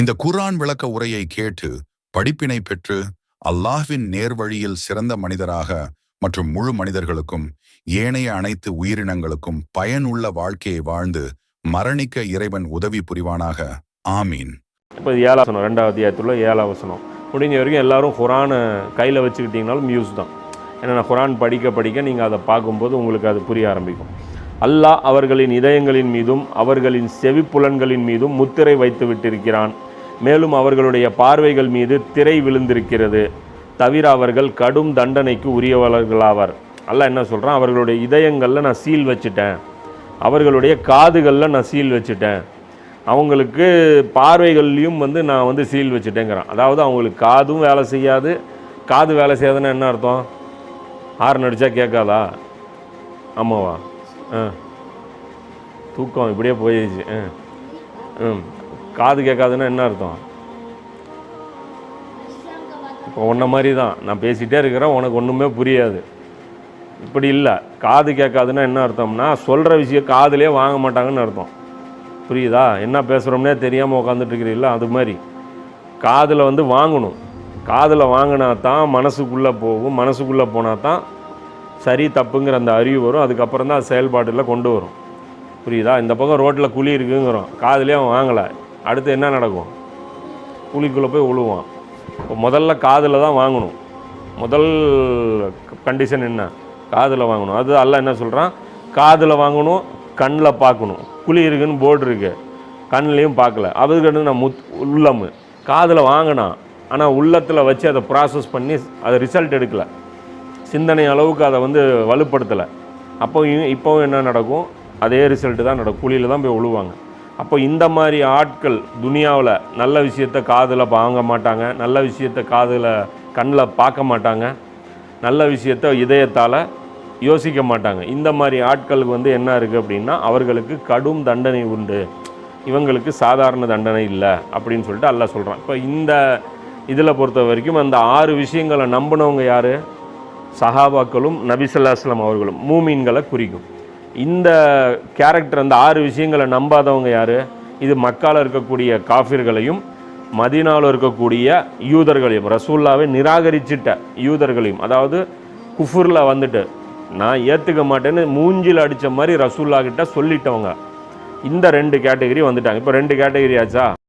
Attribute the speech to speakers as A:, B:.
A: இந்த குர்ஆன் விளக்க உரையை கேட்டு படிப்பினை பெற்று அல்லாஹ்வின் நேர்வழியில் சிறந்த மனிதராக மற்றும் முழு மனிதர்களுக்கும் ஏனைய அனைத்து உயிரினங்களுக்கும் பயனுள்ள வாழ்க்கையை வாழ்ந்து மரணிக்க இறைவன் உதவி புரிவானாக. ஆமீன்.
B: இப்போ இது ரெண்டாவது அத்தியாயத்துல ஏழாவசனம் முடிஞ்ச வரைக்கும் எல்லாரும் குரானை கையில் வச்சுக்கிட்டிங்கனாலும் யூஸ் தான். ஏன்னா குரான் படிக்க படிக்க நீங்கள் அதை பார்க்கும்போது உங்களுக்கு அது புரிய ஆரம்பிக்கும். அல்லாஹ் அவர்களின் இதயங்களின் மீதும் அவர்களின் செவிப்புலன்களின் மீதும் முத்திரை வைத்து விட்டிருக்கிறான். மேலும் அவர்களுடைய பார்வைகள் மீது திரை விழுந்திருக்கிறது. தவிர அவர்கள் கடும் தண்டனைக்கு உரியவர்களாவர். அல்ல என்ன சொல்கிறான் அவர்களுடைய இதயங்களில் நான் சீல் வச்சுட்டேன். அவர்களுடைய காதுகளில் நான் சீல் வச்சுட்டேன். அவங்களுக்கு பார்வைகள்லையும் வந்து நான் வந்து சீல் வச்சுட்டேங்கிறேன். அதாவது அவங்களுக்கு காதும் வேலை செய்யாது. காது வேலை செய்யாதுன்னா என்ன அர்த்தம்? ஹார்ன் அடித்தா கேட்காதா? ஆமாவா? ஆ. தூக்கம் இப்படியே போயிடுச்சு. ஆ. ம். காது கேட்காதுன்னா என்ன அர்த்தம்? இப்போ உன்ன மாதிரி தான் நான் பேசிகிட்டே இருக்கிறேன் உனக்கு ஒன்றுமே புரியாது. இப்படி இல்லை. காது கேட்காதுன்னா என்ன அர்த்தம்னா சொல்கிற விஷயம் காதுலேயே வாங்க மாட்டாங்கன்னு அர்த்தம். புரியுதா? என்ன பேசுகிறோம்னே தெரியாமல் உட்காந்துட்டுருக்கிறீங்கள அது மாதிரி. காதில் வந்து வாங்கணும். காதில் வாங்கினா தான் மனசுக்குள்ளே போகும். மனசுக்குள்ளே போனால் தான் சரி தப்புங்கிற அந்த அறிவு வரும். அதுக்கப்புறம் தான் அது செயல்பாட்டில் கொண்டு வரும். புரியுதா? இந்த பக்கம் ரோட்டில் குழி இருக்குங்கிறோம். காதுலேயே அவன் வாங்கலை. அடுத்து என்ன நடக்கும்? குழிக்குள்ளே போய் விழுவான் இப்போ முதல்ல காதில் தான் வாங்கணும். முதல் கண்டிஷன் என்ன? காதில் வாங்கணும். அது அல்ல என்ன சொல்கிறான் காதில் வாங்கணும் கண்ணில் பார்க்கணும். குழி இருக்குன்னு போர்டு இருக்குது கண்ணிலையும் பார்க்கல. அதுக்கு நான் முத் உள்ளம். காதில் வாங்கினான். ஆனால் உள்ளத்தில் வச்சு அதை ப்ராசஸ் பண்ணி அதை ரிசல்ட் எடுக்கலை. சிந்தனை அளவுக்கு அதை வந்து வலுப்படுத்தலை. அப்போ இப்போவும் என்ன நடக்கும்? அதே ரிசல்ட்டு தான் நடக்கும். குழியில் தான் போய் விழுவாங்க அப்போ இந்த மாதிரி ஆட்கள் துனியாவில் நல்ல விஷயத்த காதில் வாங்க மாட்டாங்க நல்ல விஷயத்தை காதில் கண்ணில் பார்க்க மாட்டாங்க நல்ல விஷயத்த இதயத்தால் யோசிக்க மாட்டாங்க. இந்த மாதிரி ஆட்களுக்கு வந்து என்ன இருக்குது அப்படின்னா அவர்களுக்கு கடும் தண்டனை உண்டு. இவங்களுக்கு சாதாரண தண்டனை இல்லை அப்படின்னு சொல்லிட்டு அல்ல சொல்கிறான் இப்போ இந்த இதில் பொறுத்த வரைக்கும் அந்த ஆறு விஷயங்களை நம்பினவங்க யார்? சஹாபாக்களும் நபிசல்லாஸ்லாம் அவர்களும். மூமீன்களை குறிக்கும். இந்த கேரக்டர் அந்த ஆறு விஷயங்களை நம்பாதவங்க யார்? இது மக்கால் இருக்கக்கூடிய காஃபிர்களையும் மதீனாவில் இருக்கக்கூடிய யூதர்களையும் ரசூல்லாவை நிராகரிச்சிட்ட யூதர்களையும் அதாவது குஃபுரில் வந்துட்டு நான் ஏற்றுக்க மாட்டேன்னு மூஞ்சில் அடித்த மாதிரி ரசூல்லா கிட்ட சொல்லிட்டவங்க. இந்த ரெண்டு கேட்டகரி வந்துட்டாங்க. இப்போ ரெண்டு கேட்டகரி ஆச்சா?